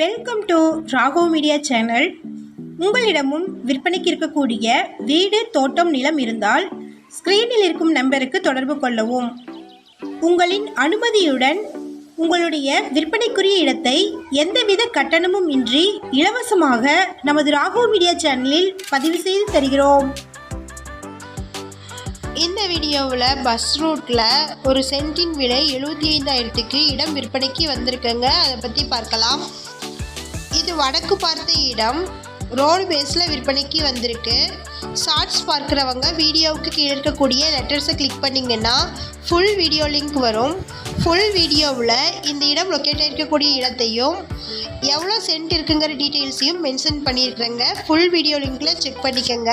Welcome to Rago media channel உங்களிடமும் விற்பனைக்கு இருக்கக்கூடிய வீடு தோட்டம் நிலம் இருந்தால் ஸ்க்ரீனில் இருக்கும் நம்பருக்கு தொடர்பு கொள்ளவும். உங்களின் அனுமதியுடன் உங்களுடைய விற்பனைக்குரிய இடத்தை எந்தவித கட்டணமும் இன்றி இலவசமாக நமது ராகோ மீடியா சேனலில் பதிவு செய்து தருகிறோம். இந்த வீடியோவில் பஸ் ரூட்டில் ஒரு சென்ட்டின் விலை எழுபத்தி ஐந்தாயிரத்துக்கு இடம் விற்பனைக்கு வந்திருக்குங்க. அதை பற்றி பார்க்கலாம். இது வடக்கு பார்த்த இடம். ரோடு பேஸில் விற்பனைக்கு வந்திருக்கு. ஷார்ட்ஸ் பார்க்குறவங்க வீடியோவுக்கு கீழே இருக்கக்கூடிய லெட்டர்ஸை கிளிக் பண்ணிங்கன்னா ஃபுல் வீடியோ லிங்க் வரும். ஃபுல் வீடியோவில் இந்த இடம் லொக்கேட் இருக்கக்கூடிய இடத்தையும் எவ்வளோ சென்ட் இருக்குங்கிற டீட்டெயில்ஸையும் மென்ஷன் பண்ணியிருக்கிறேங்க. ஃபுல் வீடியோ லிங்க்கில் செக் பண்ணிக்கோங்க.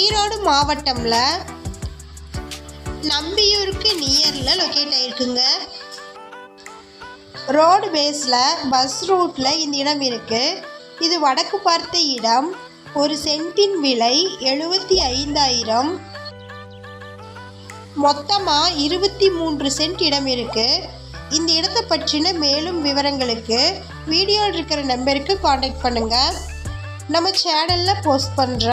ஈரோடு மாவட்டம்ல நம்பியூருக்கு நியரில் லொக்கேட் ஆயிருக்குங்க. ரோடு பேஸில் பஸ் ரூட்டில் இந்த இடம் இருக்குது இது வடக்கு பார்த்த இடம். ஒரு சென்ட்டின் விலை எழுபத்தி ஐந்தாயிரம். மொத்தமாக இருபத்தி மூன்று சென்ட் இடம் இருக்குது இந்த இடத்தை பற்றின மேலும் விவரங்களுக்கு வீடியோவில் இருக்கிற நம்பருக்கு காண்டாக்ட் பண்ணுங்கள் நம்ம சேனலில் போஸ்ட் பண்ணுற